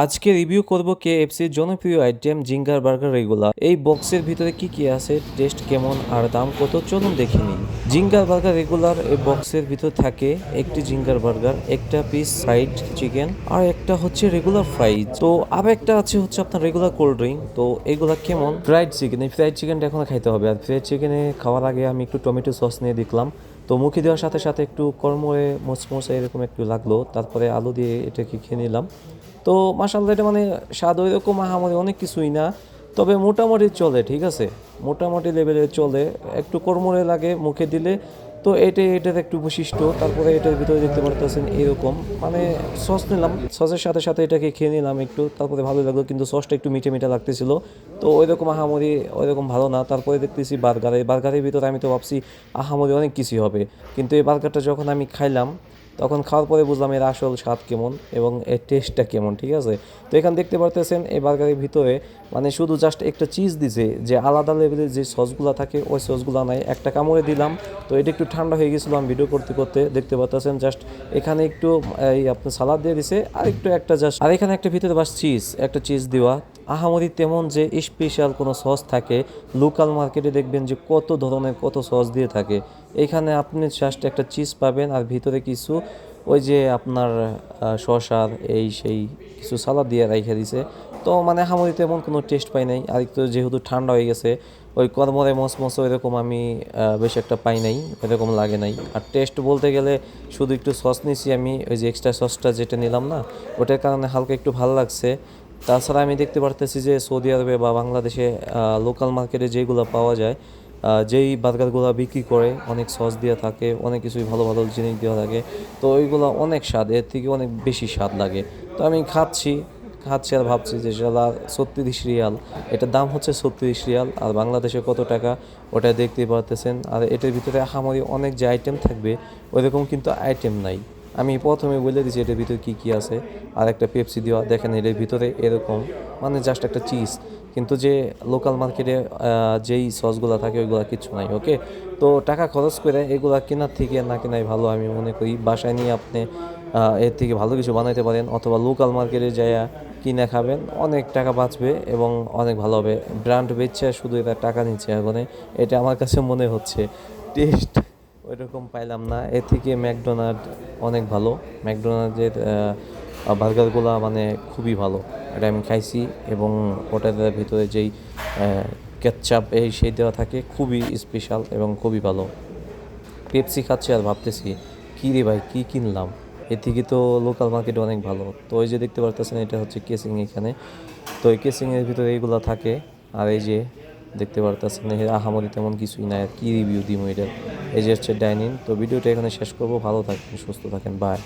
আজকে রিভিউ করব কে কেএফসির জনপ্রিয় আইটেম জিঙ্গার বার্গার রেগুলার এই বক্সের ভিতরে কি কি আছে টেস্ট কেমন, আর দাম কত, চলুন দেখে নিন জিঙ্গার বার্গার রেগুলার এই বক্সের ভিতর থাকে একটি জিঙ্গার বার্গার, একটা পিস ফ্রাইড চিকেন আর একটা হচ্ছে রেগুলার ফ্রাইজ তো আর একটা আছে হচ্ছে আপনার রেগুলার কোল্ড ড্রিঙ্ক তো এগুলা কেমন? ফ্রাইড চিকেন এই ফ্রাইড চিকেনটা এখন খাইতে হবে। আর ফ্রাইড চিকেনে খাওয়ার আগে আমি একটু টমেটো সস নিয়ে দেখলাম। তো মুখে দেওয়ার সাথে সাথে একটু কর্ময়ে মোচমোচে এরকম একটু লাগল। তারপরে আলু দিয়ে এটাকে খেয়ে নিলাম। তো মাসাল্লাহ এটা মানে স্বাদ ওই রকম আহামরি অনেক কিছুই না। তবে মোটামুটি চলে, ঠিক আছে? মোটামুটি লেভেলে চলে। একটু কর্মরে লাগে, মুখে দিলে তো এটা এটার একটু বৈশিষ্ট্য, তারপরে এটার ভিতরে দেখতে পারতেছেন এরকম। মানে সস নিলাম, সসের সাথে সাথে এটাকে খেয়ে নিলাম একটু, তারপরে ভালো লাগল, কিন্তু সসটা একটু মিঠে মিঠে লাগতেছিল। তো ওই রকম আহামরি ওই রকম ভালো না, তারপরে দেখতেছি বার্গার। এই বার্গারের ভিতরে আমি তো ভাবছি, আহামরি অনেক কিছুই হবে। কিন্তু এই বার্গারটা যখন আমি খাইলাম তখন খাওয়ার পরে বুঝলাম এর আসল স্বাদ কেমন এবং এর টেস্টটা কেমন, ঠিক আছে? তো এখানে দেখতে পারতেছেন এই বার্গারের ভিতরে মানে শুধু জাস্ট একটা চিজ দিছে, যে আলাদা লেভেলের যে সসগুলো থাকে, ওই সসগুলো নাই। একটা কামড়ে দিলাম, তো এটা একটু ঠান্ডা হয়ে গেছিল আমি ভিডিও করতে করতে। দেখতে পারতেছেন জাস্ট এখানে একটু, এই আপনার সালাদ দিয়ে দিছে, আর একটু একটা জাস্ট আর এখানে একটা ভিতরে বাস চিজ একটা চিজ দেওয়া। আহামরি তেমন যে স্পেশাল কোনো সস থাকে লোকাল মার্কেটে দেখবেন যে কত ধরনের কত সস দিয়ে থাকে। এখানে আপনি জাস্ট একটা চিজ পাবেন আর ভিতরে কিছু ওই যে আপনার শসার এই সেই কিছু সালাদ দিয়ে রাইখে দিছে। তো মানে হামরি তেমন কোনো টেস্ট পাই নাই। আর একটু যেহেতু ঠান্ডা হয়ে গেছে, ওই কর্মরে মস মস এরকম আমি বেশ একটা পাই নাই এরকম লাগে নাই। আর টেস্ট বলতে গেলে শুধু একটু সস নিছি আমি, ওই যে এক্সট্রা সসটা যেটা নিলাম না, ওটার কারণে হালকা একটু ভালো লাগছে। তাছাড়া আমি দেখতে পারতেছি যে সৌদি আরবে বা বাংলাদেশে লোকাল মার্কেটে যেগুলো পাওয়া যায় যেই বার্গারগুলো বিক্রি করে, অনেক সস দেওয়া থাকে, অনেক কিছুই ভালো ভালো জিনিস দেওয়া থাকে, তো ওইগুলো অনেক স্বাদ, এর থেকে অনেক বেশি স্বাদ লাগে। তো আমি খাচ্ছি খাচ্ছি আর ভাবছি যে সালা ছত্রিশ রিয়াল, এটার দাম হচ্ছে ছত্রিশ রিয়াল, আর বাংলাদেশে কত টাকা, ওটা দেখতে পারতেছেন, আর এটার ভিতরে আহামরি অনেক যে আইটেম থাকবে, ওইরকম কিন্তু আইটেম নাই। আমি প্রথমে বলে দিচ্ছি এটার ভিতরে কী কী আছে। আর একটা পেপসি দেওয়া দেখেন এটার ভিতরে এরকম মানে জাস্ট একটা চিজ কিন্তু যে লোকাল মার্কেটে যেই সসগুলো থাকে, ওইগুলো কিচ্ছু নাই ওকে তো টাকা খরচ করে এগুলা কেনার থেকে না কেনাই ভালো, আমি মনে করি। বাসায় নিয়ে আপনি এর থেকে ভালো কিছু বানাইতে পারেন, অথবা লোকাল মার্কেটে যাইয়া কিনে খাবেন, অনেক টাকা বাঁচবে এবং অনেক ভালো হবে। ব্র্যান্ড বেচছে শুধু এটা টাকা নিচ্ছে এখন, এটা আমার কাছে মনে হচ্ছে। টেস্ট ওইরকম পাইলাম না। এর থেকে ম্যাকডোনাল্ড অনেক ভালো। ম্যাকডোনাল্ডের বার্গারগুলো মানে খুবই ভালো। এটা আমি খাইছি এবং ওটার ভিতরে যেই কেচাপ এই সেই দেওয়া থাকে খুবই স্পেশাল এবং খুবই ভালো। পেপসি খাচ্ছি আর ভাবতেছি, কী রে ভাই, কী কিনলাম? এর থেকে তো লোকাল মার্কেট অনেক ভালো। তো ওই যে দেখতে পারতেছেন, এটা হচ্ছে কেসিং এখানে। তো এই কেসিংয়ের ভিতরে এইগুলো থাকে। আর এই যে দেখতে পারতেছেন এর আহামরি তেমন কিছুই নাই। আর কি রিভিউ দিব এটার এই যে হচ্ছে ডাইনিং তো ভিডিওটা এখানে শেষ করব। ভালো থাকবেন, সুস্থ থাকেন। বাই